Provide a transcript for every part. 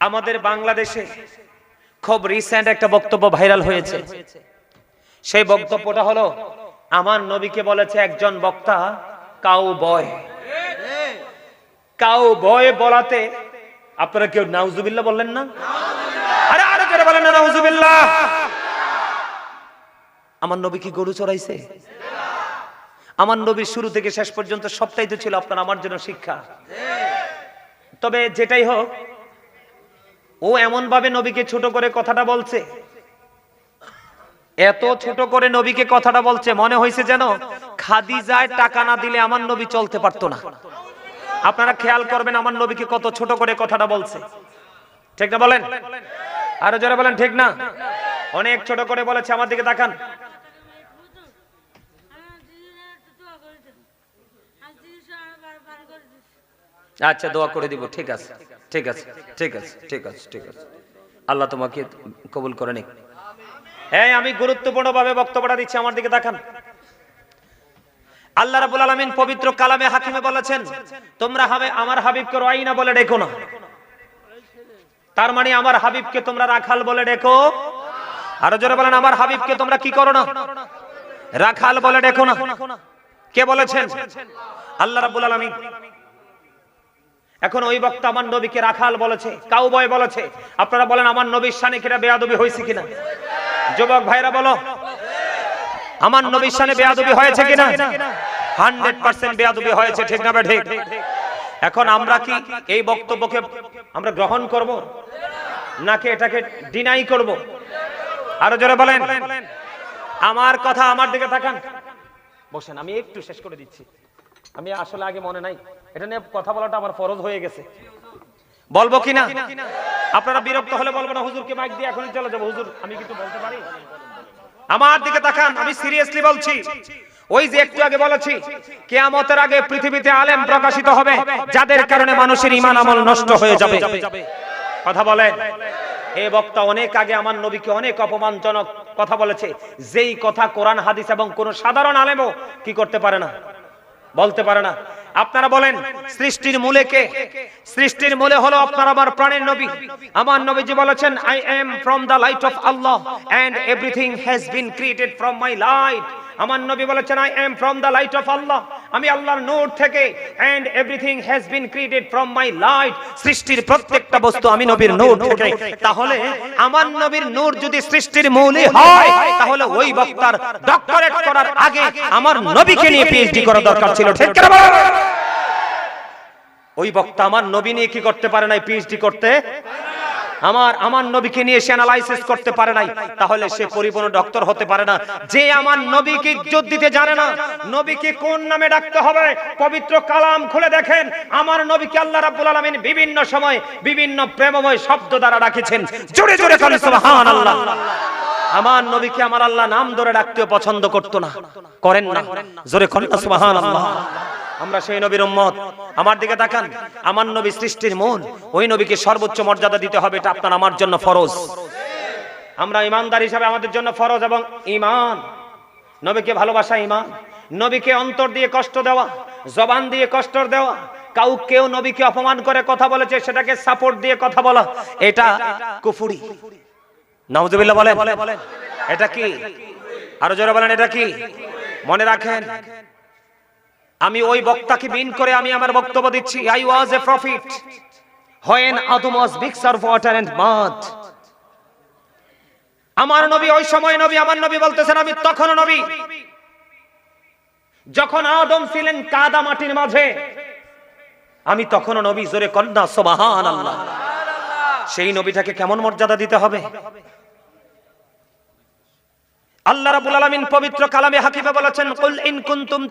আমাদের বাংলাদেশে খুব রিসেন্ট একটা বক্তব্য ভাইরাল হয়েছে। সেই বক্তব্যটা হলো, আমার নবীকে বলেছে একজন বক্তা কাউ কাউ বয় বলাতে আপনারা কেউ নাউজুবিল্লাহ বললেন না? আরে আরে কেন বলেন না, নাউজুবিল্লাহ। আমার নবী কি গরু চড়াইছে? আমার নবীর শুরু থেকে শেষ পর্যন্ত সবটাই তো ছিল আপনার, আমার জন্য শিক্ষা। তবে যেটাই হোক ও এমন ভাবে নবীকে ছোট করে কথাটা বলছে? এত ছোট করে নবীকে কথাটা বলছে, মনে হয়েছে যেন খাদিজায় টাকা না দিলে আমার নবী চলতে পারতো না। আপনারা খেয়াল করবেন আমার নবীকে কত ছোট করে কথাটা বলছে। ঠিক না বলেন? আরও যারা বলেন, ঠিক না? অনেক ছোট করে বলেছে, আমার দিকে তাকান। আচ্ছা দোয়া করে দিব, ঠিক আছে। ঠিক আছে ঠিক আছে ঠিক আছে ঠিক আছে। আল্লাহ তোমাকে কবুল করে নিক। হ্যাঁ আমি গুরুত্বপূর্ণ ভাবে বক্তব্যটা দিচ্ছি, আমার দিকে তাকান আল্লাহ রাব্বুল আলামিন পবিত্র কালামে হাকিমে বলেছেন, তোমরা হবে আমার হাবিবকে রাইনা বলে ডেকো না। তার মানে আমার হাবিবকে তোমরা রাখাল বলে ডেকো। আরও জোরে বলেন, আমার হাবিবকে তোমরা কি করো না? রাখাল বলে ডেকো না। কে বলেছেন? আল্লাহ রাব্বুল আলামিন। এখন ওই বক্তা আমার নবীকে রাখাল বলেছে, কাউবয় বলেছে। আপনারা বলেন, আমার নবীর শানে কিনা বেয়াদবি হয়েছে কিনা? যুবক ভাইরা বলো, আমার নবীর শানে বেয়াদবি হয়েছে কিনা? হান্ড্রেড পার্সেন্ট বেয়াদবি হয়েছে, ঠিক না ঠিক? এখন আমরা কি এই বক্তব্যকে আমরা গ্রহণ করব, নাকি এটাকে ডিনাই করব? আরও জোরে বলেন। আমার কথা আমার দিকে তাকান। বসেন, আমি একটু শেষ করে দিচ্ছি। আমি আসলে আগে মনে নাই। এটা নিয়ে কথা বলাটা আমার ফরজ হয়ে গেছে। বলব কিনা? আপনারা বিরক্ত হলে বলব না হুজুরকে মাইক দিয়ে এখনই চলে যাব। হুজুর আমি কিছু বলতে পারি? আমার দিকে তাকান আমি সিরিয়াসলি বলছি। ওই যে একটু আগে বলেছি কেয়ামতের আগে পৃথিবীতে আলেম প্রকাশিত হবে যাদের কারণে মানুষের ইমান আমল নষ্ট হয়ে যাবে। কথা বলেন। এই বক্তা অনেক আগে আমার নবীকে অনেক অপমানজনক কথা বলেছে। যেই কথা কোরআন হাদিস এবং কোন সাধারণ আলেমও কি করতে পারে না? বলতে পারে না। আপনারা বলেন, সৃষ্টির মূলে কে? সৃষ্টির মূলে হলো আপনার আমার প্রাণের নবী। আমার নবী যে বলেছেন I am from the light of Allah and everything has been created from my light আমার নবী বলেছেন I am from the light of Allah আমি আল্লাহর নূর থেকে and everything has been created from my light সৃষ্টির প্রত্যেকটা বস্তু আমি নবীর নূর থেকে। তাহলে আমার নবীর নূর যদি সৃষ্টির মূলই হয়, তাহলে ওই বক্তার ডক্টরেট করার আগে আমার নবীকে নিয়ে পিএইচডি করা দরকার ছিল, ঠিক ওই বক্তা আমার নবী নিয়ে কি করতে পারে নাই পিএইচডি করতে? আমার আমার নবীকে নিয়ে সে অ্যানালাইসিস করতে পারে নাই, তাহলে সে পরিপূর্ণ ডক্টর হতে পারে না। যে আমার নবীকে ইজ্জত দিতে জানে না, নবীকে কোন নামে ডাকতে হবে? পবিত্র কালাম খুলে দেখেন, আমার নবীকে আল্লাহ রাব্বুল আলামিন বিভিন্ন সময় বিভিন্ন প্রেমময় শব্দ দ্বারা রাখেছেন জোরে জোরে বলেন, সুবহানাল্লাহ। আমার নবীকে আমার আল্লাহ নাম ধরে ডাকতেও পছন্দ করতো না। করেন না। জোরে করেন সুবহানাল্লাহ। আমরা সেই নবীর উম্মত। আমার দিকে তাকান। আমার নবী সৃষ্টির মন, ওই নবীকে সর্বোচ্চ মর্যাদা দিতে হবে, এটা আপনার আমার জন্য ফরজ। আমরা ইমানদার হিসাবে আমাদের জন্য ফরজ এবং ইমান। নবীকে ভালোবাসা ইমান। নবীকে অন্তর দিয়ে কষ্ট দেওয়া, জবান দিয়ে কষ্ট দেওয়া। কাউ কেউ নবীকে অপমান করে কথা বলেছে, সেটাকে সাপোর্ট দিয়ে কথা বলা, এটা কুফুরি। নাউজুবিল্লাহ বলেন। এটা কি? আরও জোরে বলেন, এটা কি? মনে রাখেন আমি ওই বক্তাকে বিন করে আমি আমার বক্তব্য দিচ্ছি। I was a prophet when Adam was mixer water and mud আমার নবী, ওই সময় নবী, আমার নবী বলতেছেন, আমি তখন নবী। যখন আদম ছিলেন কাদা মাটির মাঝে, আমি তখনও নবী, জোরে কন্যা সোবাহান আল্লাহ সেই নবীটাকে কেমন মর্যাদা দিতে হবে? আল্লাহ রাব্বুল আলামিন পবিত্র কালামে বলেছেন, কুল ইন কুনতুম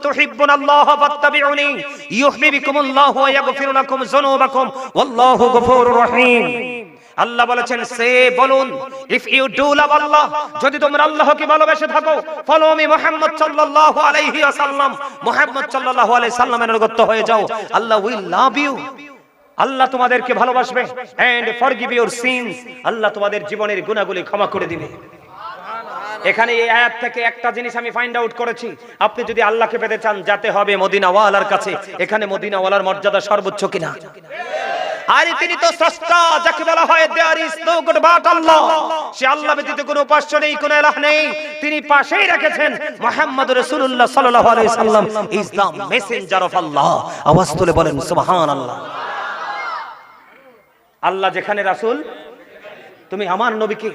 ফাত্তাবিউনি ওয়া যুনুবাকুম, ওয়াল্লাহু গফুরুর রহিম। আল্লাহ বলেছেন, সে বলুন, if you do love Allah, যদি তোমরা আল্লাহকে ভালোবেসে থাকো, ফলো মি মুহাম্মদ সাল্লাল্লাহু আলাইহি ওয়াসাল্লাম, মুহাম্মদ সাল্লাল্লাহু আলাইহি সাল্লামের অনুগত হয়ে যাও, আল্লাহ উইল লাভ ইউ। আল্লাহ তোমাদেরকে ভালোবাসবে এন্ড ফরগিভ ইউর সিনস, আল্লাহ তোমাদের জীবনের গুনাহগুলি ক্ষমা করে দিবে। এখানে এই আয়াত থেকে একটা জিনিস আমি ফাইন্ড আউট করেছি। আপনি যদি আল্লাহকে পেতে চান, যাতে হবে মদিনাওয়ালার কাছে। এখানে মদিনাওয়ালার মর্যাদা সর্বোচ্চ কিনা? আল্লাহ নেই তিনি পাশেই রেখেছেন মেসেঞ্জার আল্লাহ যেখানে রাসূল, তুমি আমার নবীকে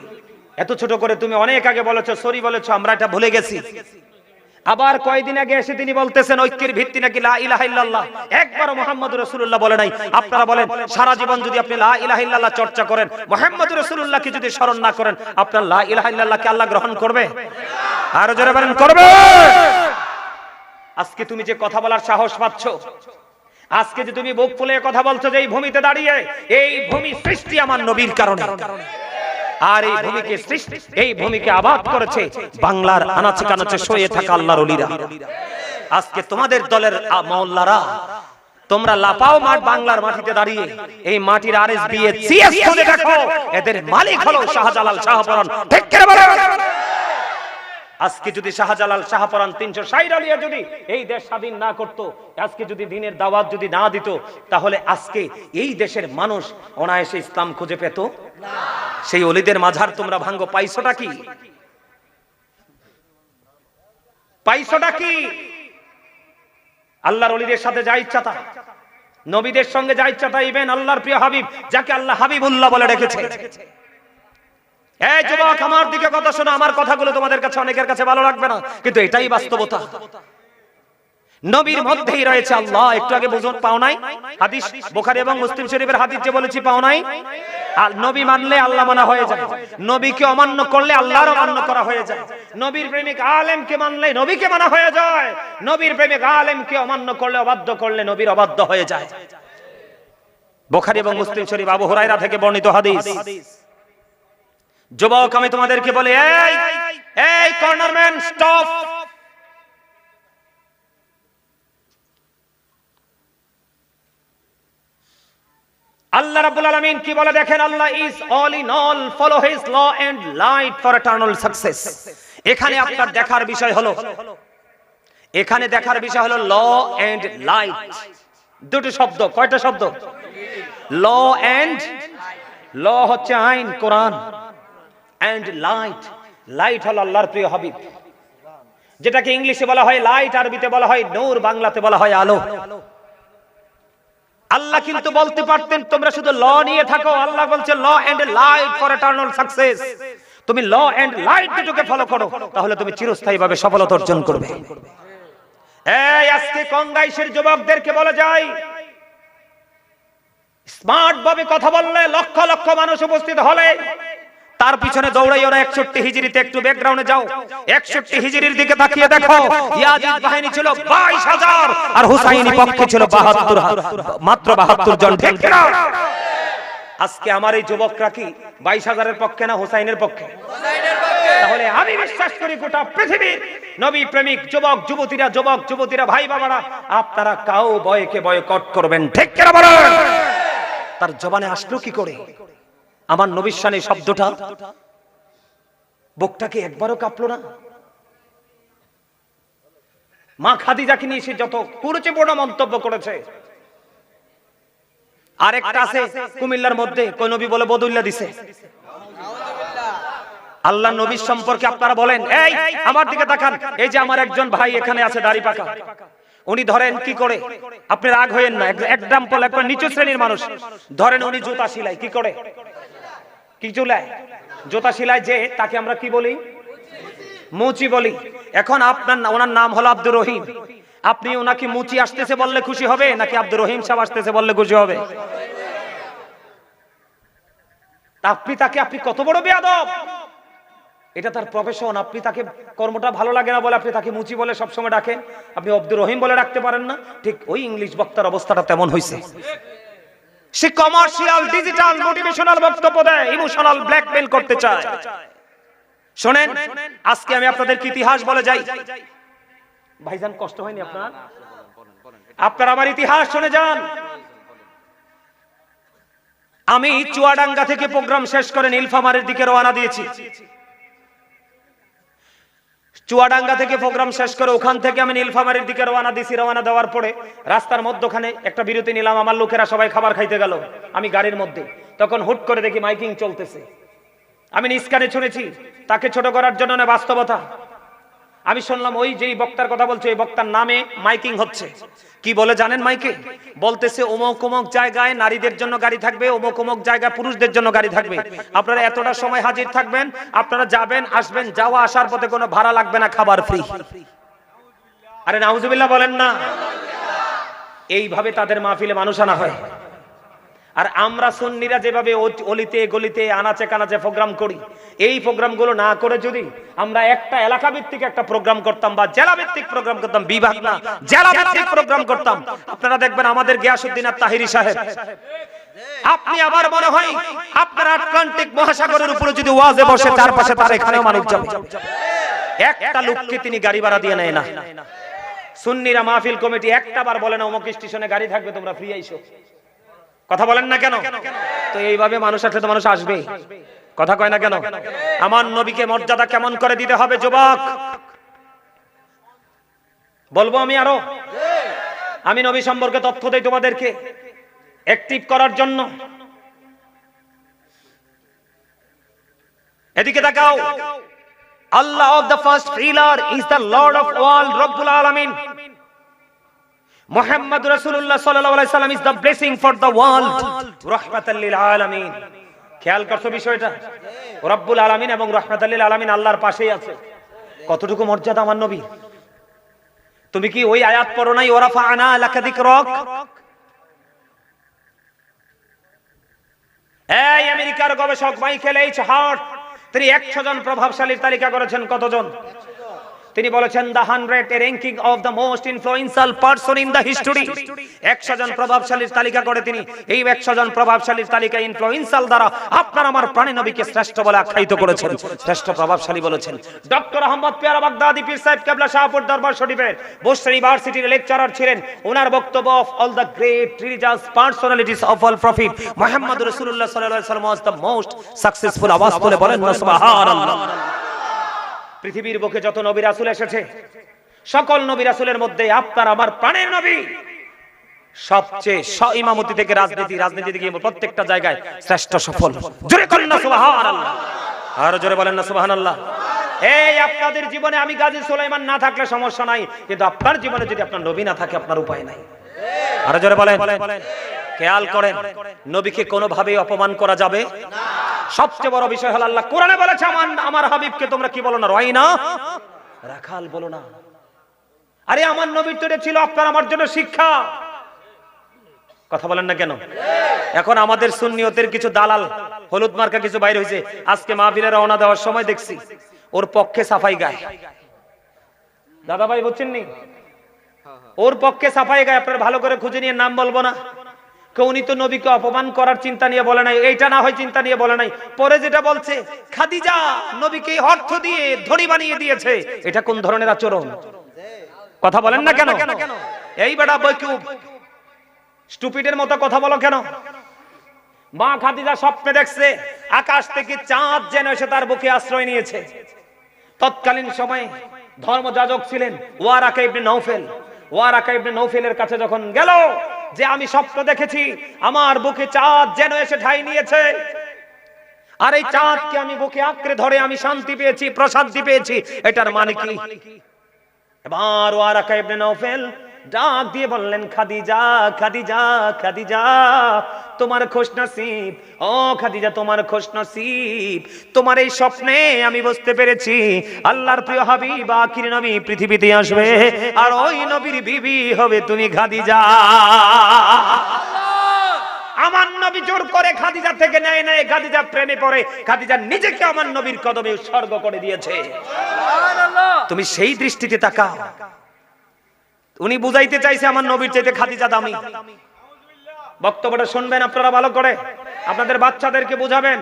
এত ছোট করে তুমি অনেক আগে বলেছ, সরি বলেছ, আমরা এটা ভুলে গেছি। আবার কয়দিন আগে এসে তিনি বলতেছেন, ঐক্যের ভিত্তি নাকি লা ইলাহা ইল্লাল্লাহ? একবারও মুহাম্মদ রাসূলুল্লাহ বলে নাই। আপনারা বলেন, সারা জীবন যদি আপনি লা ইলাহা ইল্লাল্লাহ চর্চা করেন, মুহাম্মদ রাসূলুল্লাহকে যদি স্মরণ না করেন, আপনার লা ইলাহা ইল্লাল্লাহকে আল্লাহ গ্রহণ করবে? আরও জোরে বলেন, করবে! আজকে তুমি যে কথা বলার সাহস পাচ্ছ, আজকে যে তুমি বুক ফুলে কথা বলছো যে এই ভূমিতে দাঁড়িয়ে, এই ভূমি সৃষ্টি আমার নবীর কারণে। আর এই ভূমিকে সৃষ্টি এই ভূমিকে আবাদ করেছে বাংলার আনাচে কানাচে শুয়ে থাকা আল্লাহর ওলিরা। আজকে তোমাদের দলের আ- তোমরা লাপাও মাঠ বাংলার মাটিতে দাঁড়িয়ে, এই মাটির আরএস বিএ সিএস খুঁজে দেখো, এদের মালিক হলো শাহজালাল শাহপরান ঠিক করে বলো? আজকে যদি শাহজালাল শাহপরান তিনশো ষাট আলিয়া যদি এই দেশ স্বাধীন না করত, আজকে যদি দিনের দাওয়াত যদি না দিত, তাহলে আজকে এই দেশের মানুষ অনায়াসে ইসলাম খুঁজে পেত? সেই অলিদের মাঝার তোমরা ভাঙ্গো, পাইছোটা কি? পাইছোটা কি? আল্লাহর অলিদের সাথে যা ইচ্ছা তা। নবীদের সঙ্গে যা ইচ্ছা তা ইবেন আল্লাহর প্রিয় হাবিব, যাকে আল্লাহ হাবিবুল্লাহ বলে রেখেছে। এই যুবক, আমার দিকে কথা শোনো, আমার কথাগুলো তোমাদের কাছে অনেকের কাছে ভালো লাগবে না, কিন্তু এটাই বাস্তবতা। নবীর মধ্যেই রয়েছে আল্লাহ। একটু আগে বুঝুন, পাও নাই? হাদিস, বুখারী এবং মুসলিম শরীফের হাদিস যে বলেছি, পাও নাই? আর নবী মানলে আল্লাহ মানা হয়ে যায়। নবীকে অমান্য করলে আল্লাহর অমান্য করা হয়ে যায়। নবীর প্রেমিক আলেমকে মানলে নবীকে মানা হয়ে যায়। নবীর প্রেমিক আলেমকে অমান্য করলে অবাধ্য করলে নবীর অবাধ্য হয়ে যায়। বুখারী এবং মুসলিম শরীফ আবু হুরায়রা থেকে বর্ণিত হাদিস। যুবক, আমি তোমাদেরকে বলি, এই এই, কর্নারম্যান, স্টপ! আল্লাহ রাব্বুল আলামিন কি বলে দেখেন? Allah is all in all follow his law and light for eternal success এখানে আপনার দেখার বিষয় হলো এখানে দেখার বিষয় হলো ল এন্ড লাইট দুটো শব্দ কয়টা শব্দ? ল এন্ড ল হচ্ছে আইন কোরআন। এন্ড লাইট লাইট হলো আল্লাহর প্রিয় হাবিব। যেটাকে ইংলিশে বলা হয় লাইট আরবিতে বলা হয় নূর বাংলাতে বলা হয় আলো। আল্লাহ কিন্তু বলতে পারতেন, তোমরা শুধু ল নিয়ে থাকো। আল্লাহ বলছে, law and light for eternal success. তুমি ল এন্ড লাইট দুটোকে ফলো করো, তাহলে তুমি চিরস্থায়ী ভাবে সফলতা অর্জন করবে। এই, আজকে কংগাইশের যুবকদেরকে বলা যায়, স্মার্ট ভাবে কথা বললে লক্ষ লক্ষ মানুষ উপস্থিত হলে তার পিছনে দৌড়াই ওরা একষট্টি হিজড়িতে। একটু ব্যাকগ্রাউন্ডে যাও। একষট্টি হিজড়ির দিকে তাকিয়ে দেখো। ইয়াজিদ বাহিনী ছিল বাইশ হাজার আর হুসাইনি পক্ষে ছিল বাহাত্তর মাত্র বাহাত্তর জন। আজকে আমার এই যুবকরা কি বাইশ হাজারের পক্ষে না হুসাইনের পক্ষে? তাহলে আমি বিশ্বাস করি গোটা পৃথিবীর নবী প্রেমিক, যুবক, যুবতীরা যুবক, যুবতীরা, ভাই বাবারা, আপনারা কাউ বয়কে বয়কট করবেন। ঠিক কিনা বলেন? তার জবানে আসলো কি করে? আমার নবীর শানে শব্দটা বুকটাকে একবারও কাঁপলো না। মা খাদিজাকে নিয়ে সে যত কুরুচিপূর্ণ মন্তব্য করেছে, আরেকটা আছে কুমিল্লার মধ্যে কোন নবী বলে বদুল্লা দিছে। আল্লাহ নবীর সম্পর্কে আপনারা বলেন, এই, আমার দিকে তাকান, এই যে আমার একজন ভাই এখানে আছে দাড়ি পাকা। উনি ধরেন কি করে? আপনি রাগ হইেন না এক্সাম্পল একবার নিচু শ্রেণির মানুষ। ধরেন উনি জুতা সিলাই, কি করে? কি চুলায় জুতা সিলাই যে, তাকে আমরা কি বলি? মুচি বলি। এখন আপনার ওনার নাম হলো আব্দুর রহিম। আপনি ওনাকে মুচি আসতেছে বললে খুশি হবে, নাকি আব্দুর রহিম সাহেব আসতেছে বললে খুশি হবে? আপনি তাকে আপনি কত বড় বেয়াদব! এটা তার প্রফেশন আপনি তাকে কর্মটা ভালো লাগে না বলে আপনি তাকে মুচি বলে সবসময় ডাকেন। আপনি আব্দুর রহিম বলে ডাকতে পারেন না। ঠিক ওই ইংলিশ বক্তার অবস্থাটা তেমন হয়েছে সে কমার্শিয়াল ডিজিটাল মোটিভেশনাল বক্তব্য দেয় ইমোশনাল ব্ল্যাকমেল করতে চায়। শোনেন, আজকে আমি আপনাদেরকে ইতিহাস বলে যাই। ভাইজান, কষ্ট হয়নি আপনার? আপনার আমার ইতিহাস শুনে যান। আমি চুয়াডাঙ্গা থেকে প্রোগ্রাম শেষ করে নীলফামারের দিকে রওনা দিয়েছি। চুয়াডাঙ্গা থেকে প্রোগ্রাম শেষ করে ওখান থেকে আমি নীলফামারির দিকে রওনা দিছি, রওনা দেওয়ার পরে রাস্তার মধ্যখানে একটা বিরতি নিলাম, আমার লোকেরা সবাই খাবার খাইতে গেল, আমি গাড়ির মধ্যে। তখন হুট করে দেখি মাইকিং চলতেছে। আমি নিষ্কানে শুনেছি, তাকে ছোট করার জন্য না বাস্তবতা? আমি শুনলাম ওই যেই বক্তার কথা বলছে, ওই বক্তার নামে মাইকিং হচ্ছে। কি বলে জানেন মাইকে? বলতেছে, অমুক অমুক জায়গায় নারীদের জন্য গাড়ি থাকবে, অমুক অমুক জায়গায় পুরুষদের জন্য গাড়ি থাকবে। আপনারা এতটা সময় হাজির থাকবেন, আপনারা যাবেন, আসবেন, যাওয়া আসার পথে কোনো ভাড়া লাগবে না, খাবার ফ্রি আরে নাউজুবিল্লাহ বলেন না। এইভাবে তাদের মাহফিলে মানুষ আনা হয়। আর আমরা সুন্নিরা যেভাবে অলিতে, গলিতে, আনাচে কানাচে প্রোগ্রাম করি, এই প্রোগ্রামগুলো না করে যদি আমরা একটা এলাকা ভিত্তিক একটা প্রোগ্রাম করতাম বা জেলা ভিত্তিক প্রোগ্রাম করতাম, বিভাগ না জেলা ভিত্তিক প্রোগ্রাম করতাম। আপনারা দেখবেন আমাদের গিয়াসুদ্দিন আর তাহিরি সাহেব। আপনি আবার মনে হয় আপনার আটলান্টিক মহাসাগরের উপরে যদি ওয়াজে বসে তার পাশে তার এখানেও মানুষ যাবে। একটা লোককে তিনি গাড়ি ভাড়া দিয়ে নেয় না। সুন্নিরা মাহফিল কমিটি একটা বার বলে না, অমুক স্টেশনে গাড়ি থাকবে, তোমরা ফ্রি আইসো। কথা বলেন না কেন? তো এইভাবে মানুষ আসলে তো মানুষ আসবে। কথা কয় না কেন? আমার নবীকে মর্যাদা কেমন করে দিতে হবে, যুবক? বলব আমি আরও। আমি নবী সম্পর্কে তথ্য দেই তোমাদেরকে। অ্যাক্টিভ করার জন্য। এদিকে তাকাও। Allah of the first pillar is the lord of all রব্বুল আলামিন। মোহাম্মদ রাসূলুল্লাহ সাল্লাল্লাহু আলাইহি সাল্লাম is the blessing for the world রাহমাতাল লিল আলামিন। খেয়াল করছ বিষয়টা? রব্বুল আলামিন এবং রাহমাতাল লিল আলামিন আল্লাহর পাশেই আছে। কতটুকু মর্যাদা আমার নবী তুমি কি ওই আয়াত পড়ো নাই ওরাফা আনা লাকা যিকরাক এই আমেরিকার গবেষক মাইকেল এইচ হার্ট, তিনি একশো জন প্রভাবশালীর তালিকা করেছেন, কতজন? তিনি বলেছেন the hundred ranking of the most influential person in the history একশো জন প্রভাবশালীর তালিকা করে তিনি। এই একশো জন প্রভাবশালীর তালিকা ইনফ্লুয়েন্সিয়াল দ্বারা আপনার আমার প্রাণী নবীকে শ্রেষ্ঠ বলে আখ্যায়িত করেছেন। শ্রেষ্ঠ প্রভাবশালী বলেছেন। ডক্টর আহমদ পেয়ারা বাগদাদি পীর সাহেব কেবলা, শাহপুর দরবার শরীফের বোস্টার ইউনিভার্সিটির লেকচারার ছিলেন। ওনার বক্তব্য of all the great religious personalities of all prophet Muhammad রাসূলুল্লাহ সাল্লাল্লাহু আলাইহি ওয়াসাল্লাম ওয়াজ দ্য মোস্ট সাকসেসফুল আওয়াজ তুলে বলেন না, সুবহানাল্লাহ। পৃথিবীর বুকে যত নবী রাসূল এসেছে, সকল নবী রাসূলের মধ্যে আপনার আমার প্রাণের নবী। সবচেয়ে স, ইমামতি থেকে রাজনীতি রাজনীতি থেকে প্রত্যেকটা জায়গায় শ্রেষ্ঠ সফল। জোরে করেন না, সুবহানাল্লাহ। আর জোরে বলেন না, সুবহানাল্লাহ। এই আপনাদের জীবনে আমি গাজী সুলাইমান না থাকলে সমস্যা নাই, কিন্তু আপনার জীবনে যদি আপনার নবী না থাকে, আপনার উপায় নাই। আর জোরে বলেন। খেয়াল করেন, নবীকে কোনোভাবেই অপমান করা যাবে? সবচেয়ে বড় বিষয় হলো আল্লাহ কোরআনে বলেছে, আমার আমার হাবিবকে তোমরা কি বলো না রয় না রাখাল বলো না। আরে, আমার নবীর তো ছিল আপনার, আমার জন্য শিক্ষা। কথা বলেন না কেন? এখন আমাদের সুন্নিয়তের কিছু দালাল, হলুদ মার্কা কিছু বাইরে হয়েছে। আজকে মাহফিলে রওনা দেওয়ার সময় দেখছি, ওর পক্ষে সাফাই গায়। দাদা ভাই বুঝছেন নি ওর পক্ষে সাফাই গায়, আপনার ভালো করে খুঁজে নিয়ে নাম বলব না। উনি তো নবীকে অপমান করার চিন্তা নিয়ে বলে নাই, এইটা না হয় চিন্তা নিয়ে বলে নাই। পরে যেটা বলছে, খাদিজা নবীকে অর্থ দিয়ে ধরি বানিয়ে দিয়েছে, এটা কোন ধরনের আচরণ? কথা বলেন না কেন? এই বেটা বৈকুব, স্টুপিডের মতো কথা বলো কেন? মা খাদিজা স্বপ্নে দেখছে, আকাশ থেকে চাঁদ যেন এসে তার বুকে আশ্রয় নিয়েছে। তৎকালীন সময়ে ধর্মযাজক ছিলেন Waraqa ibn Nawfal. Waraqa ibn নৌফেলের কাছে যখন গেল যে আমি স্বপ্ন দেখেছি, আমার বুকে চাঁদ যেন এসে ঠাই নিয়েছে। আর এই চাঁদকে আমি বুকে আঁকড়ে ধরে আমি শান্তি পেয়েছি, প্রশান্তি পেয়েছি। এটার মানে কি? এবার ওয়ারাকা ইবনে ডাক দিয়ে বললেন খাদিজা খাদিজা খাদিজা তোমার খোশ নসিব। ও খাদিজা তোমার খোশ নসিব। তোমার এই স্বপ্নে আমি বুঝতে পেরেছি আল্লাহর প্রিয় হাবিব আখির নবী পৃথিবীতে আসবে আর ওই নবীর বিবি হবে তুমি খাদিজা। আমার নবী জোর করে খাদিজা থেকে নেয় নেয় খাদিজা প্রেমে পড়ে খাদিজা নিজেকে আমার নবীর কদমে উৎসর্গ করে দিয়েছে। তুমি সেই দৃষ্টিতে তাকাও। উনি বুঝাইতে চাইছে আমার নবীর চাইতে খাদিজা দামি। বক্তব্যটা শুনবেন আপনারা ভালো করে। আপনাদের বাচ্চাদেরকে বুঝাবেন।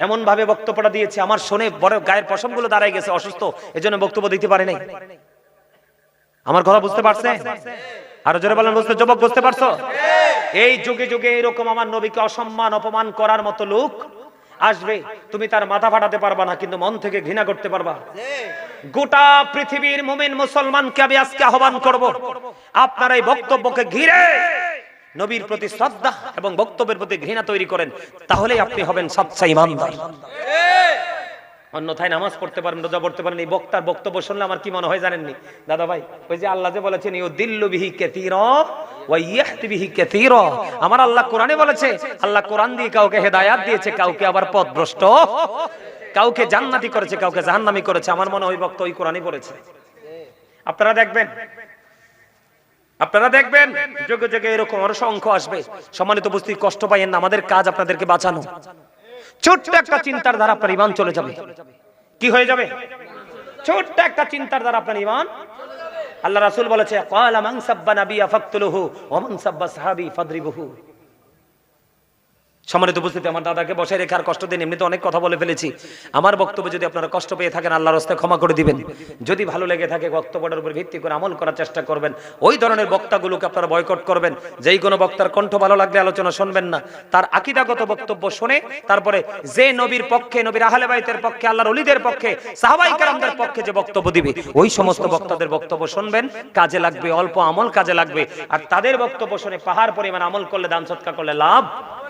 এমন ভাবে বক্তব্যটা দিয়েছে। আমার শুনে বড় গায়ের পশমগুলো দাঁড়ায় গেছে, অসুস্থ। এজন্য বক্তব্য দিতে পারে নাই। আমার কথা বুঝতে পারছে? আরও জোরে বলেন, বুঝতে যুবক, বুঝতে পারছ? এই যুগে যুগে এরকম আমার নবীকে অসম্মান, অপমান করার মতো লোক আসবে। তুমি তার মাথা ফাটাতে পারবা না, কিন্তু মন থেকে ঘৃণা করতে পারবা। গোটা পৃথিবীর মুমিন মুসলমানকে আমি আজকে আহ্বান করব। আপনার এই বক্তব্যকে ঘিরে নবীর প্রতি শ্রদ্ধা এবং বক্তব্যের প্রতি ঘৃণা তৈরি করেন, তাহলেই আপনি হবেন সচ্চা ইমানদার। অন্যথায় নামাজ পড়তে পারেন, রোজা পড়তে পারেন, এই বক্তার বক্তব্য শুনলে আমার কি মনে হয় জানেননি? দাদা ভাই, ওই যে আল্লাহ যে বলেছেন ইউ দিল্লু বিহি কেতির ওয়াইয়াহতি বিহি কেতির আমার আল্লাহ কোরআনে বলেছে, আল্লাহ কোরআন দিয়ে কাউকে হেদায়াত দিয়েছে, কাউকে আবার পথভ্রষ্ট কাউকে জান্নাতি করেছে কাউকে জাহান্নামি করেছে। আমার মনে হয় ওই বক্তা ওই কোরআনই বলেছে আপনারা দেখবেন। আপনারা দেখবেন। যোগে যোগে এরকম অসংখ্য আসবে। সম্মানিত উপস্থিত কষ্ট পাইয়েন না। আমাদের কাজ আপনাদেরকে বাঁচানো। ছোট্ট একটা চিন্তার দ্বারা আপনার ইমান চলে যাবে। কি হয়ে যাবে? ছোট্ট একটা চিন্তার দ্বারা আপনার ইমান আল্লাহ রাসূল বলেছে ক্বালা মান সাব্বা নাবিয়া ফাকতুলুহু ওয়া মান সাব্বা সাহাবী ফাদরিবুহু। সম্মানিত উপস্থিতি, আমার দাদাকে বসায় রেখে আর কষ্ট দিন, এমনিতে অনেক কথা বলে ফেলেছি। আমার বক্তব্য যদি আপনারা কষ্ট পেয়ে থাকেন, আল্লাহর রাস্তায় ক্ষমা করে দিবেন। যদি ভালো লেগে থাকে, বক্তব্যটার উপর ভিত্তি করে আমল করার চেষ্টা করবেন। ওই ধরনের বক্তাগুলোকে আপনারা বয়কট করবেন। যেই কোনো বক্তার কণ্ঠ ভালো লাগলে আলোচনা শুনবেন না। তার আকিদাগত বক্তব্য শুনে, তারপরে যে নবীর পক্ষে, নবীর আহলে বাইতের পক্ষে, আল্লাহর অলিদের পক্ষে, সাহাবাই কারামদের পক্ষে যে বক্তব্য দিবে, ওই সমস্ত বক্তাদের বক্তব্য শুনবেন। কাজে লাগবে, অল্প আমল কাজে লাগবে। আর তাদের বক্তব্য শুনে পাহাড় পরিমাণ আমল করলে, দান সৎকার করলে লাভ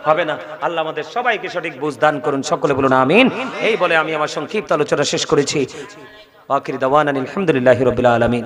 হবে না। আল্লাহ আমাদের সবাইকে সঠিক বুঝ দান করুন। সকলে বলুন আমিন। এই বলে আমি আমার সংক্ষিপ্ত আলোচনা শেষ করেছি। আখির দাওয়ান আলহামদুলিল্লাহ রবিল আলমিন।